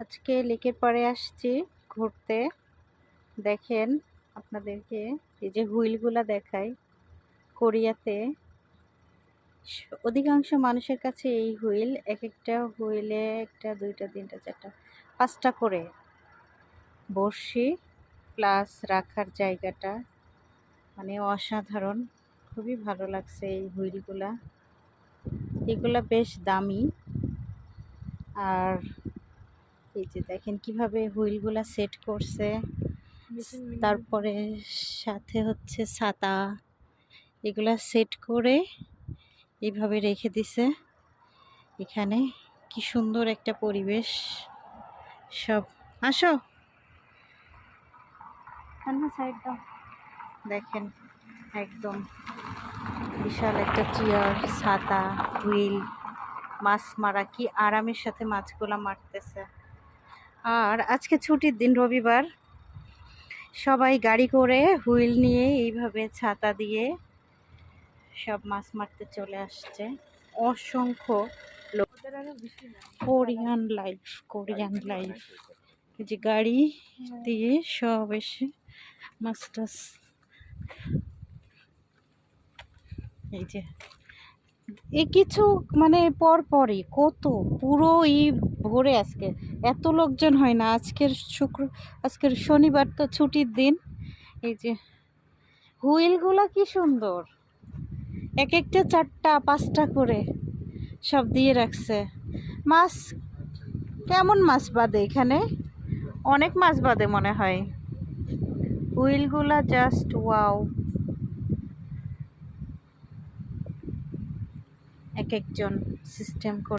আজকে লেকের পরে আসছি ঘুরতে। দেখেন আপনাদেরকে এই যে হুইলগুলা দেখাই কোরিয়াতে। অধিকাংশ মানুষের কাছে এই হুইল এক একটা হুইলে একটা, দুইটা, তিনটা, চারটা, পাঁচটা করে বড়শি প্লাস রাখার জায়গাটা। মানে অসাধারণ, খুবই ভালো লাগছে এই হুইলগুলা। এগুলা বেশ দামি। আর এই যে দেখেন কীভাবে হুইলগুলা সেট করছে। তারপরে সাথে হচ্ছে ছাতা। এগুলা সেট করে এইভাবে রেখে দিছে। এখানে কি সুন্দর একটা পরিবেশ। সব আসো। দেখেন একদম বিশাল একটা চেয়ার ছাতা হুইল মাছ মারা কি আরামের সাথে মাছগুলা মারতেছে। আর আজকে ছুটির দিন রবিবার। সবাই গাড়ি করে হুইল নিয়ে এইভাবে ছাতা দিয়ে সব মাছ মারতে চলে আসছে। অসংখ্য লোক। Korean life Korean life. যে গাড়ি দিয়ে সব এসে মাছ এই যে এই কিছু মানে পর পরই, কত? পুরো ই ভরে আজকে। এত লোকজন হয় না। আজকের শুক্র, আজকের শনিবার তো ছুটির দিন। এই যে, হুইলগুলো কি সুন্দর। এক একটা চারটা, পাঁচটা করে সব দিয়ে রাখছে। মাছ, কেমন মাছ বাদে এখানে? অনেক মাছ বাদে মনে হয়। হুইলগুলা জাস্ট ওয়াও এক একজন সিস্টেম করে।